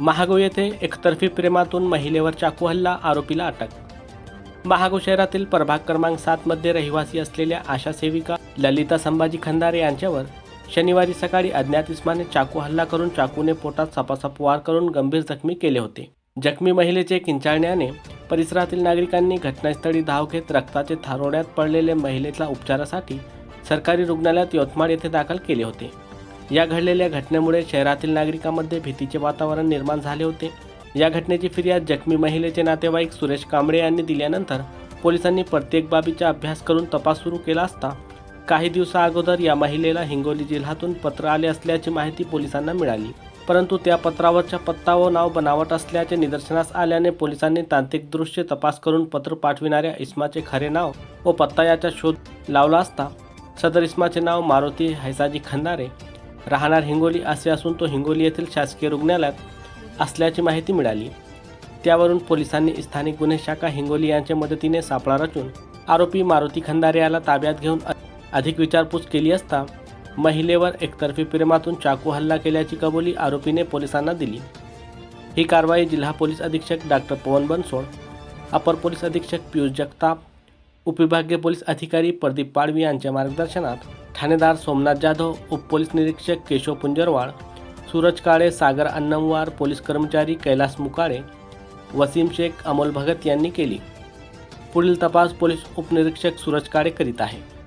महागो येथे एकतर्फी प्रेमातून महिलेवर चाकू हल्ला आरोपीला अटक. महागो शहरातील प्रभाग क्रमांक सातमध्ये रहिवासी असलेल्या आशा सेविका ललिता संभाजी खंदारे यांच्यावर शनिवारी सकाळी अज्ञात इस्माने चाकू हल्ला करून चाकूने पोटात सपासप वार करून गंभीर जखमी केले होते. जखमी महिलेचे किंचाळण्याने परिसरातील नागरिकांनी घटनास्थळी धाव घेत रक्ताचे थारोड्यात पडलेले महिलेला उपचारासाठी सरकारी रुग्णालयात यवतमाळ येथे दाखल केले होते. या घडलेल्या घटनेमुळे शहरातील नागरिकांमध्ये भीतीचे वातावरण निर्माण झाले होते. या घटनेची फिर्याद जखमी महिलेचे नातेवाईक सुरेश कांबळे यांनी दिल्यानंतर पोलिसांनी प्रत्येक बाबीचा अभ्यास करून तपास सुरू केला असता काही दिवसा अगोदर या महिलेला हिंगोली जिल्ह्यातून पत्र आले असल्याची माहिती पोलिसांना मिळाली. परंतु त्या पत्रावरच्या पत्ता व नाव बनावट असल्याचे निदर्शनास आल्याने पोलिसांनी तांत्रिकदृष्ट्या तपास करून पत्र पाठविणाऱ्या इस्माचे खरे नाव व पत्ता याचा शोध लावला असता सदर इस्माचे नाव मारुती हैसाजी खंदारे राहणार हिंगोली असे असून तो हिंगोली येथील शासकीय रुग्णालयात असल्याची माहिती मिळाली. त्यावरून पोलिसांनी स्थानिक गुन्हे शाखा हिंगोली यांच्या मदतीने सापळा रचून आरोपी मारुती खंदारे याला ताब्यात घेऊन अधिक विचारपूस केली असता महिलेवर एकतर्फी प्रेमातून चाकू हल्ला केल्याची कबुली आरोपीने पोलिसांना दिली. ही कारवाई जिल्हा पोलीस अधीक्षक डॉक्टर पवन बनसोड अपर पोलीस अधीक्षक पियुष जगताप उपविभागीय पोलीस अधिकारी प्रदीप पाडवी यांच्या मार्गदर्शनात ठाणेदार सोमनाथ जाधव उपपोलीस निरीक्षक केशव पुंजरवाळ सूरज काळे सागर अन्नमवार पोलीस कर्मचारी कैलास मुकाळे वसीम शेख अमोल भगत यांनी केली. पुढील तपास पोलीस उपनिरीक्षक सूरज काळे करीत आहे.